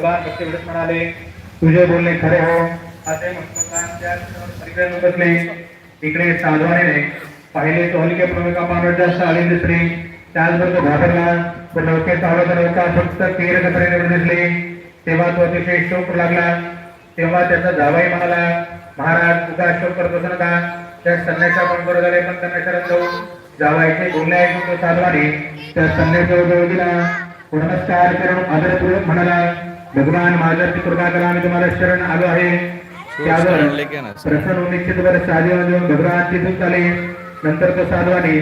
भगवान म्हणाले? तुझे बोलणे खरे हो. असे भगवानच्या इकडे साधवाने पाहिले तो हलके प्रमुखा पानवर आले दिसले. त्याचबरोबर घाबरला. तो नौके चालवता नौका फक्त तीर कचऱ्याने दिसले. तेव्हा तो अतिशय शोक लागला. तेव्हा त्याचा जावाई म्हणाला महाराज तुझा शोक करत असं का? त्या संन्यासा पण बरोबर झाले पण त्यांना शरण जाऊ जावायचे बोलणे ऐकून तो साधवाने त्या संन्यासाजवळ दिला. नमस्कार करून आदरपूर्वक म्हणाला भगवान माझ्यावरती कृपा करा मी तुम्हाला शरण आलो आहे. त्यावर प्रसन्न निश्चित वर देऊन भगवान तिथून आले नंतर तो साधवाने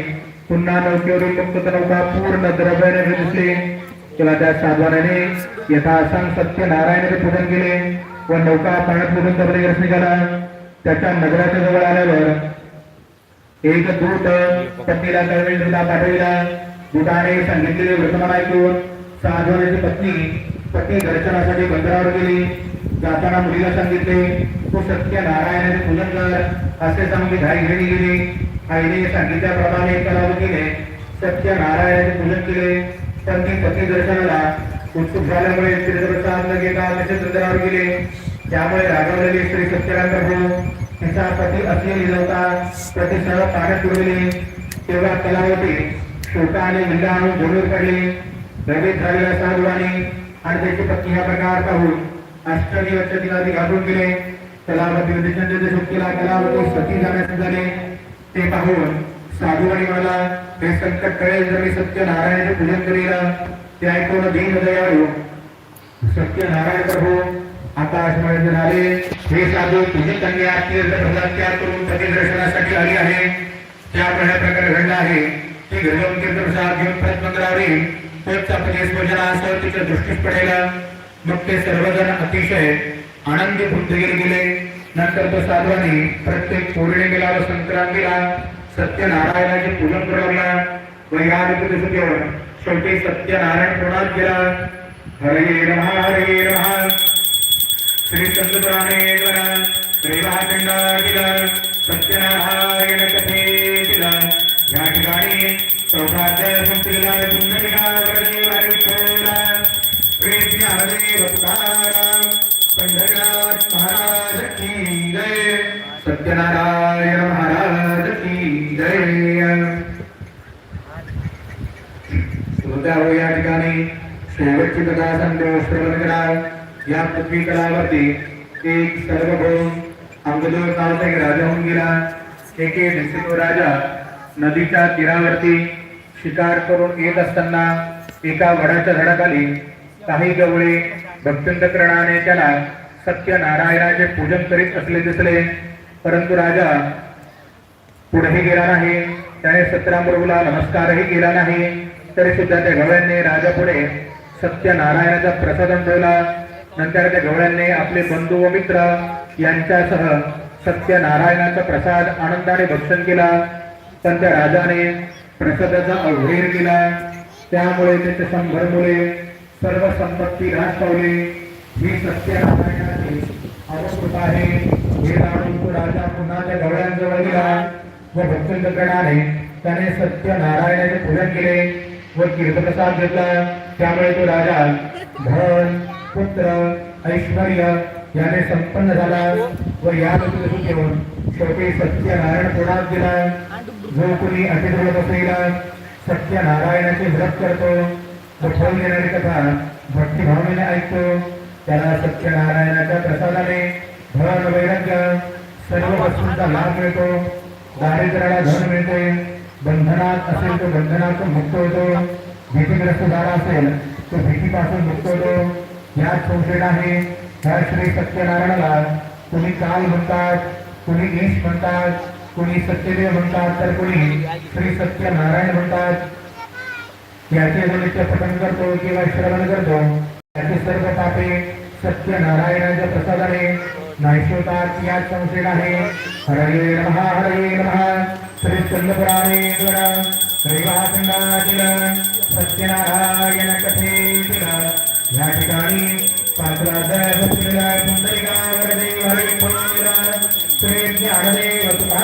पुन्हा नौकेवरील मुक्त नौका पूर्ण द्रव्याने दिसले तेव्हा त्या साधवाने यथासांग सत्य नारायणाचे पूजन केले व नौका पाण्यात बुडून दबले निघाला. त्याच्या नगराच्या जवळ आल्यावर एक दूत पत्नीला कळविला पाठविला दूताने सांगितलेले वर्तमान ऐकून साधवानाची पत्नी पत्नी दर्शनासाठी बंदरावर गेली. जाताना मुलीला सांगितले तो सत्य नारायणाने पूजन कर. असे सांगून घाई घेणी गेली. आईने सांगितल्याप्रमाणे कलावतीने सत्य नारायणाचे पूजन केले. त्यांनी पत्नी दर्शनाला उत्सुक झाल्यामुळे तीर्थप्रसाद न घेता त्याचे चंद्रावर गेले. त्यामुळे रागवलेली श्री सत्यकांत प्रभू तिचा पती असलेली नव्हता. प्रतिसह पाण्यात बुडविले तेव्हा कलावती शोकाने विल्ला आणून जोडून पडले नवीन झालेल्या साधुवाने आणि त्याची पत्नी ह्या प्रकार पाहून अष्टमी वर्ष तिला ते घाबरून गेले. कलावती विदेशांच्या शक्तीला कलावती सती जाण्यास झाले ते पाहून साधू आणि मला हे संकट कळेल जर मी सत्य नारायणाचे पूजन करील. ते ऐकून दीन दयाळू सत्यनारायण प्रभू आकाशमय झाले हे साधू तुझी कन्या तीर्थ करून पती दर्शनासाठी आली आहे. त्या प्रकारे घडला आहे. ती घरी जाऊन प्रसाद घेऊन प्रयत्न मंदिरावर येईल तोच तिच्या दृष्टीस पडेल मग ते सर्वजण अतिशय आनंदी बुद्धगिरी गेले. नंतर तो साधवाने प्रत्येक पौर्णिमेला व संक्रांतीला सत्यनारायणाचे पूजन करू व या ऋतुदेशकेवर शेवटी सत्यनारायण प्रणाम केला हरे रहा हरे रहा श्री चंद्रपुराणेश्वर श्रीमहाखंडातील सत्यनारायण कथेतील दिला. संपलेला पुण्यविना वरदेव विठ्ठला श्री ज्ञानदेव तुकाराम पंढरनाथ महाराज की जय सत्यनारायण महाराज की जय श्रोत्या हो या ठिकाणी शेवटची कथा संदेश श्रवण करा या पृथ्वी कलावरती एक राजा होऊन गेला एके तो तीरावरती शिकार करून येत असताना एका वडाच्या झाडाखाली काही गवळे भक्तंतकरणाने त्याला सत्यनारायणाचे पूजन करीत असले दिसले. परंतु राजा पुढेही गेला नाही. त्याने सत्यनाप्रभूला नमस्कारही केला नाही. तरी सुद्धा त्या गवळ्यांनी राजा पुढे सत्यनारायणाचा प्रसाद ठेवला. नंतर त्या गवळ्यांनी आपले बंधू व मित्र यांच्यासह सत्यनारायणाचा प्रसाद आनंदाने भक्षण केला. पण त्या राजाने प्रसादाचा अवघेर केला त्यामुळे त्याचे शंभर मुले सर्व संपत्ती घास पावले. ही सत्यनारायणाची अवकृत आहे. हे तो राजा पुन्हा त्या गवळ्यांजवळ गेला? व भक्तगणाने त्याने सत्यनारायणाचे पूजन केले व तीर्थप्रसाद घेतला. त्यामुळे तो राजा धन पुत्र ऐश्वर याने संपन्न झाला. व या घेऊन शेवटी सत्यनारायण पुण्यात दिला जो कोणी असलेला सत्य सत्यनारायणाचे व्रत करतो. पठवून देणारी कथा भक्तिभावनेने ऐकतो. त्याला सत्यनारायणाच्या प्रसादाने धन वैराग्य सर्व वस्तूंचा लाभ मिळतो. दारिद्र्याला धन मिळते. बंधनात असेल तो बंधनातून मुक्त होतो. भीतीग्रस्त झाला असेल तो भीतीपासून मुक्त होतो. याच संशय आहे ह्या श्री सत्यनारायणाला तुम्ही काल म्हणतात तुम्ही ईश म्हणतात कोणी सत्यदेव म्हणतात, तर कोणी श्री सत्यनारायण म्हणतात. याचे नित्य पठण करतो किंवा श्रवण करतो. त्याचे सर्व पापे सत्यनारायणाच्या प्रसादाने नाहीसे होतात याच संशय आहे हरे नमः हरे नमः. श्री चंद्रपुराणेश्वर श्री महाखंडातील सत्यनारायण कथेतील या ठिकाणी पाचराध्याय बसलेला पुंडलिकावर देव हरिपूर श्री ज्ञानदेव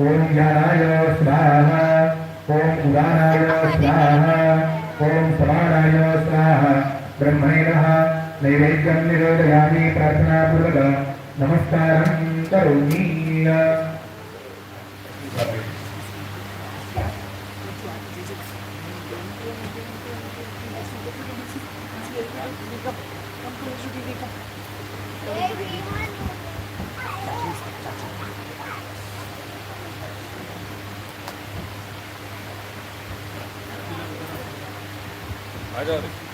ओम ज्ञानाय स्वाहा, ओम उदानाय स्वाहा, ओम समानाय स्वाहा। ब्रह्मणे नः नैवेद्यं निरोधयामि प्रार्थनापूर्वक। नमस्कारं करोमि। Thank you. I got it.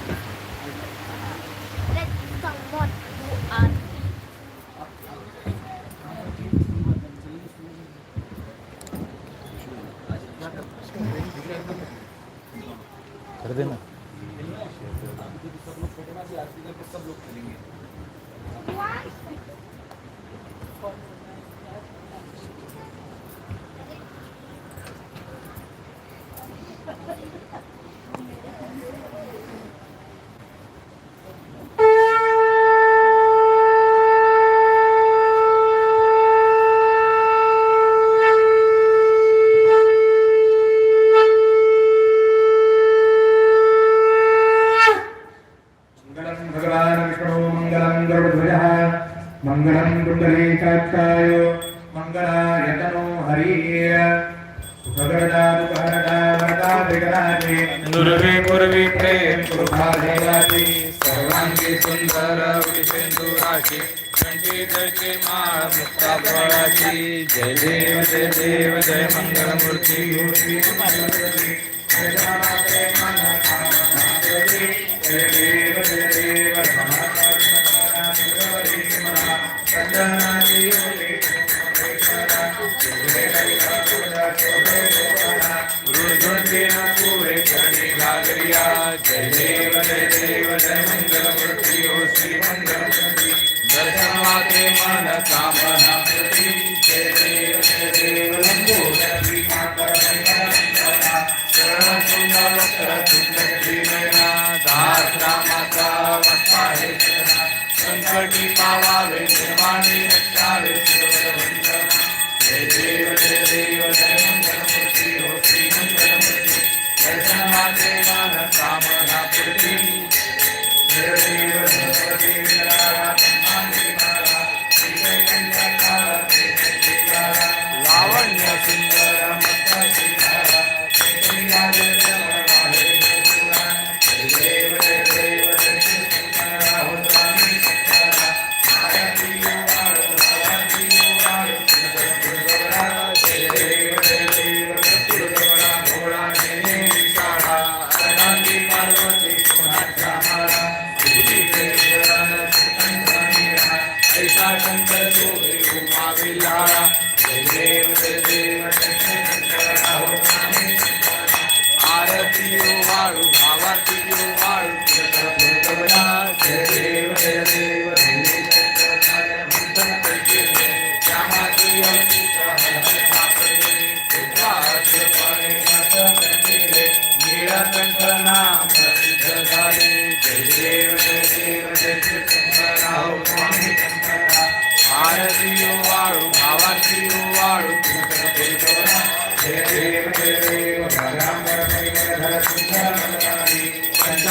Sarvanakamanam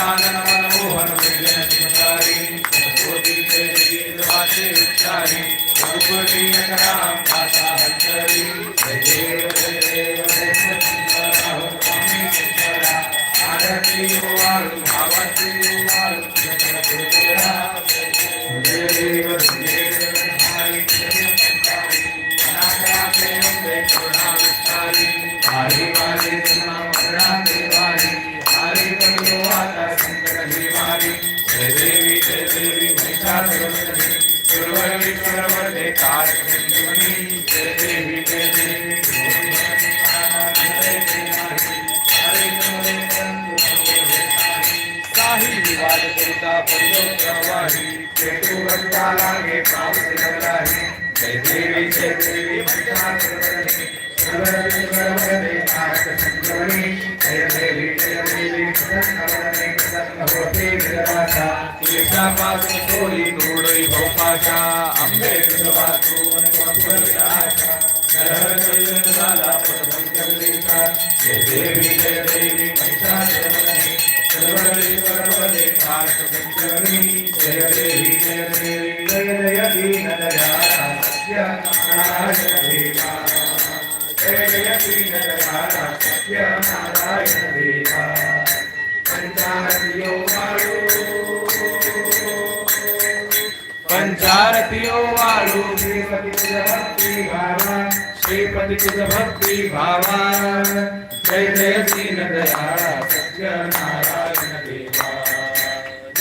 Gajanan Manmohan विजय सुंदरी सरस्वती उच्चारी मंडालागे पावसिलवलागे जय देवी जय देवी मंडालागे सर्वदे सर्वदे नाथ संगमणि जय देवी जय देवी मंडालागे भवते विराजा कृष्णा पासी कोली तोड़ई भोपाशा। अंबे विश्वासु मनकुल विराजा हर चंदन लाला पदम जल्लिका जय देवी जय देवी मंडालागे सर्वदे सर्वदे नाथ संगमणि वालो श्रीपति कुछ भक्ति भावान जय जय श्री नारायण सत्य नारायण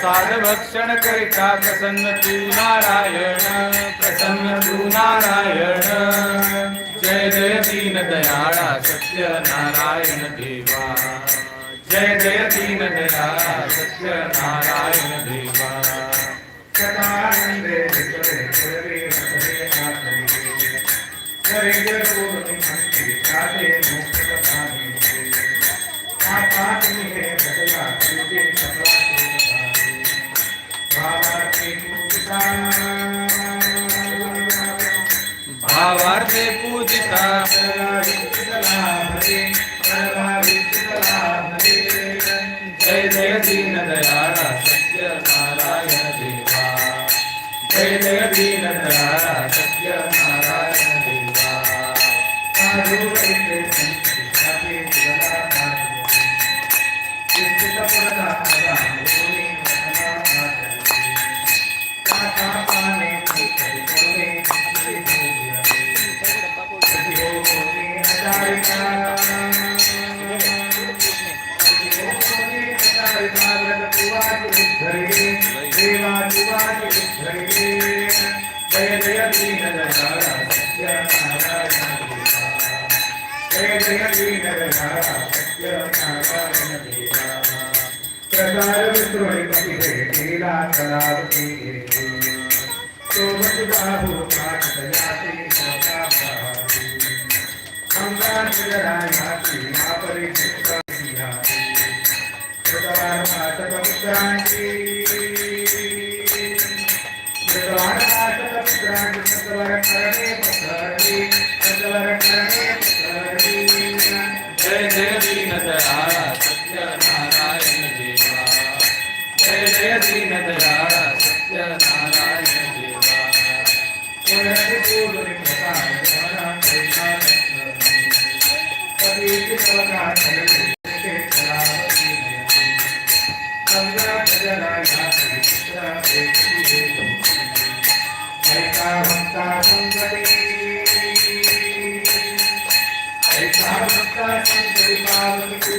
साधभक्षण करिता प्रसन्न तू नारायण, प्रसन्न तू नारायण। जय जय दीन दयाला सत्य नारायण देवा। जय जय दीन दयाला सत्य नारायण देवा। हरे हरे हरे भावार्थे पूजिता। लीलाकलापे सोमतिबाहो काटकलापे सताभाति गंगाजरायाति मापरिचित्ता सिंहाति कृतवार्मातकमुद्रांति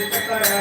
પકડ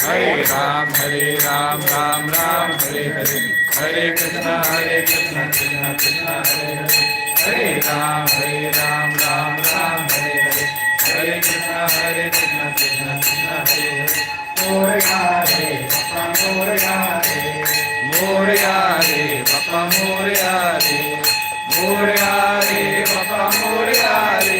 हरे राम हरे राम राम राम, हरे हरे। हरे कृष्णा हरे कृष्णा कृष्णा कृष्णा, हरे हरे। हरे राम हरे राम राम राम, हरे हरे। हरे कृष्णा हरे कृष्णा कृष्णा कृष्णा, हरे हरे। मोरया रे बाप्पा मोरया रे मोरया रे बाप्पा मोरया रे मोरया रे रे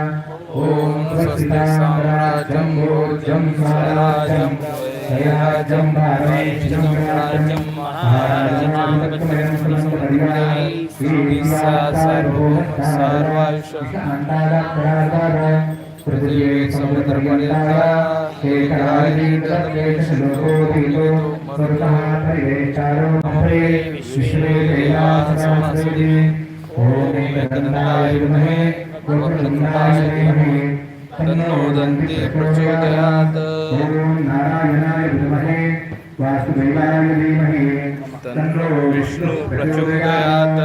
ॐ स्वस्तिरामराजं रोजं महाराजं जयराजं महाराजं महाराजं महाराजं पृथ्वी समुद्रपर्यन्ता एकराजीतश्लोकोऽधितो मरुतः हरे चारो हरे विश्वे कैलाससमस्ते ॐ गन्धाय विद्महे तन्नो दन्ति प्रचोदयात्। नारायणाय विद्महे वासुदेवाय धीमहि तन्नो विष्णु प्रचोदयात्।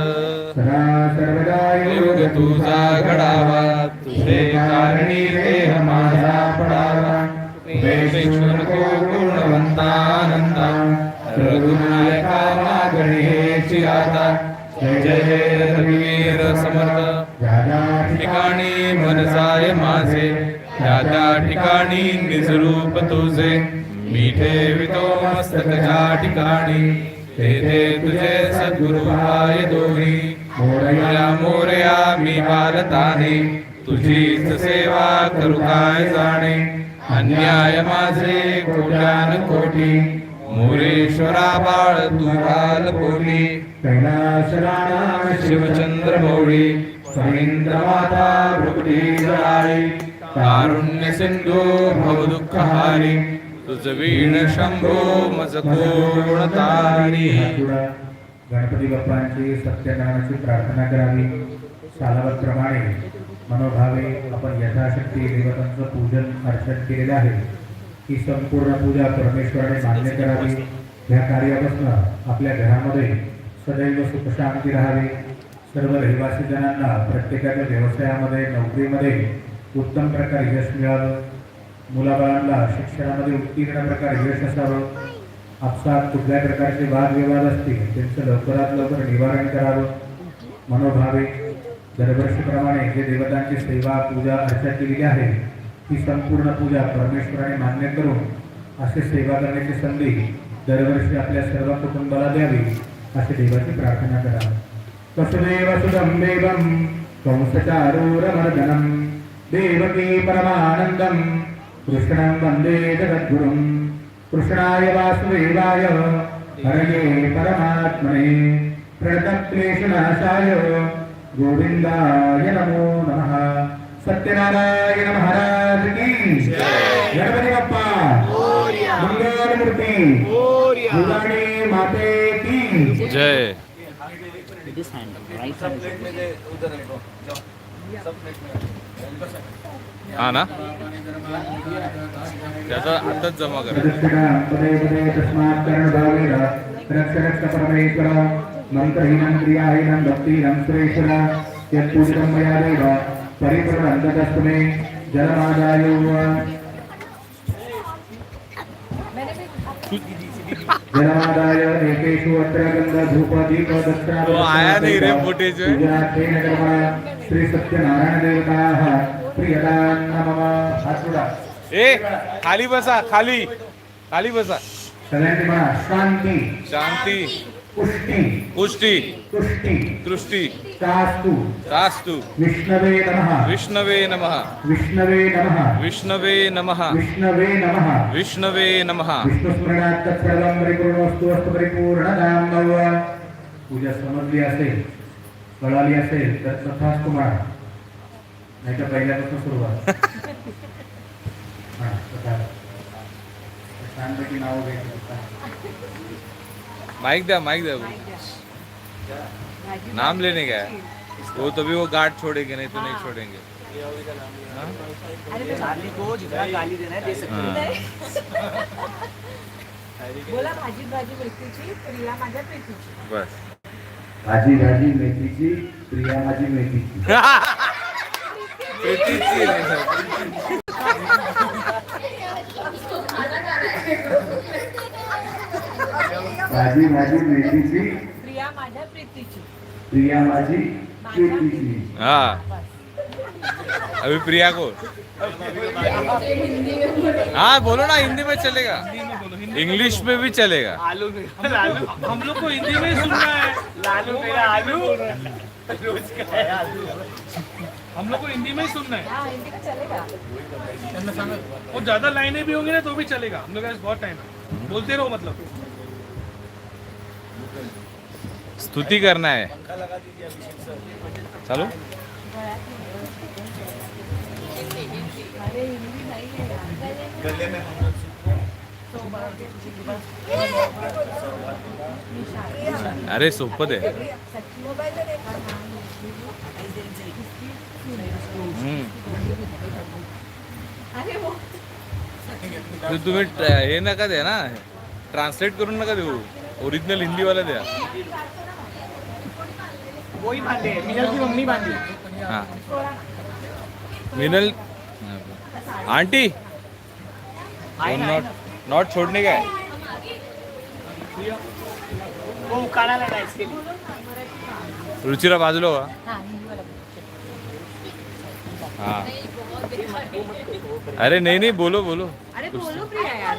सदा सर्वदा योग तुझा घडावा तुझे कारणी देह माझा पडावा गुणवंतानंदा रघुनायका मागणेची आता जय जय रघुवीर समर्थ। ठिकाणी मनसाय माझे. त्या त्या ठिकाणी निजरूप तुझे. मीठे वितो मस्तक ज्या ठिकाणी. तेथे तुझे सद्गुरु हाय दोन्ही. मोरया मोरया मी बालताने तुझीच सेवा करू काय जाणे? अन्याय माझे कोट्यान कोटी. मोरेश्वरा बाळ तू बाल. पोटी शिवचंद्र मौळी फणींद्र माता कारुण्यसिन्धो भव गणपती बाप्पांची सत्यनारायणाची प्रार्थना करावी. सालावतप्रमाणे मनोभावे आपण यथाशक्ती देवतांचं पूजन अर्चन केलेलं आहे. ही संपूर्ण पूजा परमेश्वराने मान्य करावी. ह्या कार्यापासून आपल्या घरामध्ये सदैव सुखशांती राहावी. सर्व रहिवासी जणांना प्रत्येकाच्या व्यवसायामध्ये नोकरीमध्ये उत्तम प्रकार यश मिळावं मुलाबाळांना शिक्षणामध्ये उत्तीर्ण प्रकार यश असावं. आपसात कुठल्याही प्रकारचे वादविवाद असतील त्यांचं लवकरात लवकर निवारण करावं. मनोभावे दरवर्षीप्रमाणे जे देवतांची सेवा पूजा अर्चा केलेली आहे ती संपूर्ण पूजा परमेश्वराने मान्य करून असे सेवा करण्याची संधी दरवर्षी आपल्या सर्व कुटुंबाला द्यावी अशी देवाची प्रार्थना करावी. వసుదేవ సుతం దేవం. కంసచారూరమర్దనం దేవకీ పరమానందం. కృష్ణం వందే జగద్గురుం. కృష్ణాయ వాసుదేవాయ. హరయే పరమాత్మనే. ప్రణతక్లేశనాశాయ. గోవిందాయ నమో నమ. సత్యనారాయణ మహారాజుకి గణపతి బప్ప మంగళమూర్తి మాతే జయ दिस हैंड राइट hand. हा ना? त्याचा आताच जमा करा। मंत्रहीनं क्रियाहीनं भक्तिहीनं जलमादाय एकेषु अत्र गन्ध धूप दीप दत्ता वो आया नहीं रे footage में। पूजार्थेन कर्म श्री सत्यनारायण देवताः प्रियदान मम हातुडा ए खाली बसा खाली। खाली बसा। सगळ्यांनी म्हणा शांती। शांती। पुष्टी। पुष्टी। तुष्टी। शास्तु विष्णवे नमः। विष्णवे नमः। विष्णवे नमः। विष्णवे नमः। विष्णवे नमः। विष्णवे नमः। विष्णुस्मरणात तत्सर्वं परिपूर्णोस्तु अस्तु परिपूर्णदां पूजा समजली असेल कळाली असेल तर म्हणा नाही तर पहिल्यापासून सुरुवात. छानपैकी नाव घ्यायचं माइक दया माइक दया नाम लेने का है। वो तभी वो गार्ड छोड़ेंगे नहीं तो नहीं छोड़ेंगे। हाँ? को जितना गाली देना है दे सकते हाँ, बोला भाजी भाजी मेथीची प्रिया माझ्या प्रीतीची बस। भाजी भाजी मेथीची प्रिया माझी मेथीची भाजी भाजी मेथीची प्रिया माझ्या प्रीतीची प्रिया माझी प्रीतीची हाँ. अभी प्रिया को. हाँ बोलो ना हिंदी में चलेगा. इंग्लिश में भी चलेगा. आलू आलू हम लोग को हिंदी में ही सुनना है. लालू मेरा आलू. रोज का है आलू. हम लोग को हिंदी में ही सुनना है. हिंदी का चलेगा. और ज़्यादा लाइनें भी होंगी ना तो भी चलेगा. हम लोग के पास बहुत टाइम है. बोलते रहो मतलब. स्तुती करना है चलो? अरे सोपत आहे ते तुम्ही हे नका दे ना. ट्रान्सलेट करून नका देऊ. ओरिजिनल हाँ, हिंदी वाला दिया मम्मी बांधली मिनल आंटी नॉट नॉट छोड़ने का रुचिरा बाजू लो हाँ। अरे नहीं नहीं बोलो बोलो। अरे बोलो प्रिया यार।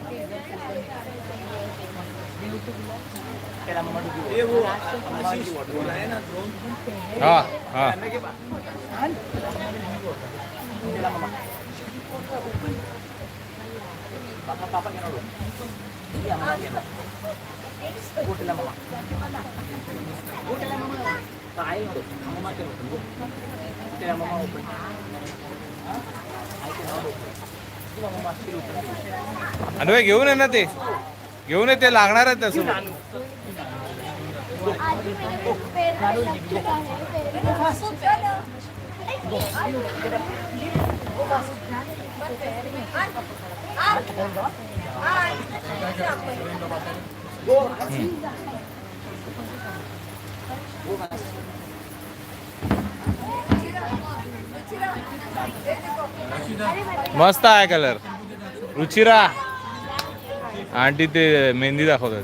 स्किल ओपन अनवय घेऊन ये ना ते घेऊन ये ते लागणार आहे तसं मस्त आहे कलर. रुचिरा. आंटी ते मेहंदी दाखवतात.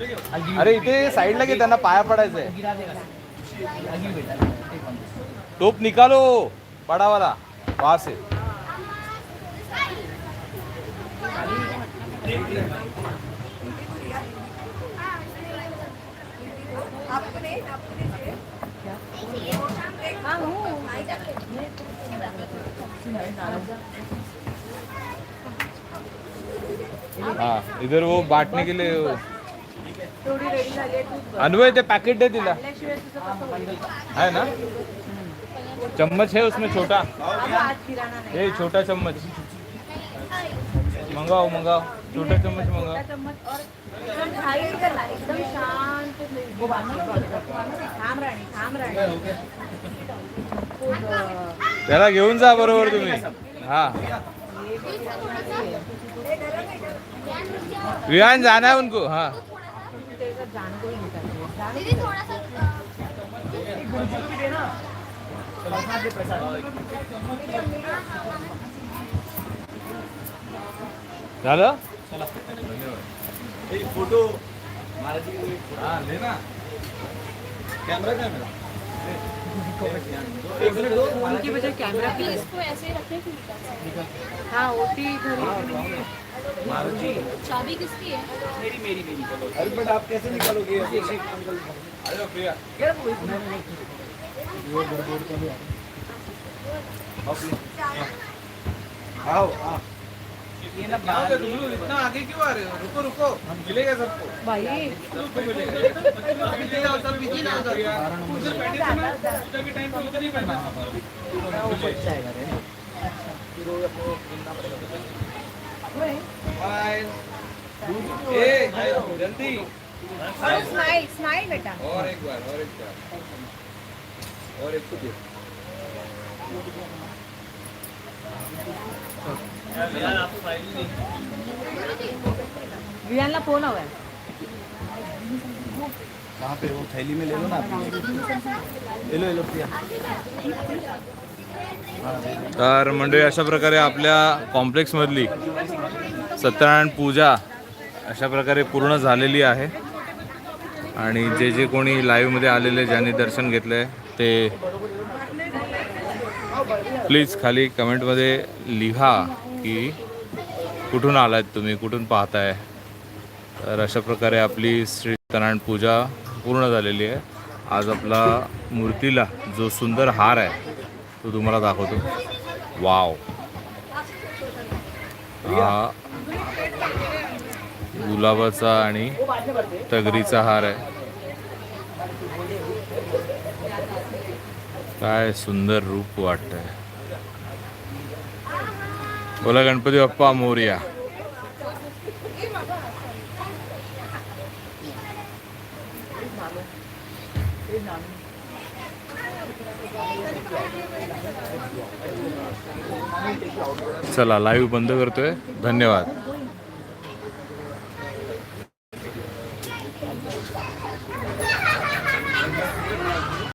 अरे इथे साईडला घे त्यांना पाया पडायचंय. टोप निकालो, पडावाला. पास आहे. हाँ इधर वो बांटने के लिए तेवढी रेडी झाली आहे तू पॅकेट दे तिला. शिवाय तुझं कसं होईल? है ना? चम्मच है उसमें छोटा. अगं, आज किराणा नाही. ये छोटा चम्मच. मंगाओ मंगाओ छोटा चम्मच मंगाओ छोटा चम्मच और एकदम घाई करला एकदम शांत थांब राणी थांब राणी. खूप, अं, त्याला घेऊन जा बरोबर तुम्ही. हा. विहान जाना है उनको हाँ. जान को ही निकल दीदी थोड़ा सा एक गुरुजी को भी देना चलो हाँ धन्यवाद फ़ोटो महाराज जी हाँ लेना कैमरा क्या मेरा? कैमरा के लिए इसको ऐसे ही हाँ ओटी घर मारुति। चाबी किसकी है? मेरी मेरी मेरी। अरे बट आप कैसे निकालोगे? अरे भैया क्या बोल ये बोर्ड बोर्ड का भी आओ। आओ ये ना बाहर तो इतना आगे क्यों आ रहे हो? रुको रुको। मिलेगा सबको। भाई। सबको मिलेगा। मिलेगा उधर बिज़ी ना उधर उधर बैठे थे ना उधर के टाइम पे उधर ही बैठा वो बच जाएगा रे फिर वो अपने पड़ेगा। जल्दी। स्माइल स्माइल बेटा और एक बार और एक बार और एक दे विहानला फ़ोन हवाय वहाँ पे वो थैली में ले लो ना आप ले लो ले लो प्रिया तर मंडळी अशा प्रकारे आपल्या कॉम्प्लेक्समधली सत्यनारायण पूजा अशा प्रकारे पूर्ण झालेली आहे. आणि जे जे कोणी लाईव्हमध्ये आलेले ज्यांनी दर्शन घेतलं आहे ते प्लीज खाली कमेंटमध्ये लिहा की कुठून आलात तुम्ही कुठून पाहताय. तर अशा प्रकारे आपली श्री सत्यनारायण पूजा पूर्ण झालेली आहे. आज आपला मूर्तीला जो सुंदर हार आहे तो तुम्हाला दाखवतो. वाव. हा गुलाबाचा आणि तगरीचा हार आहे. काय सुंदर रूप वाटतंय. बोला गणपती बाप्पा मोर्या. चला लाईव्ह बंद करतोय. धन्यवाद.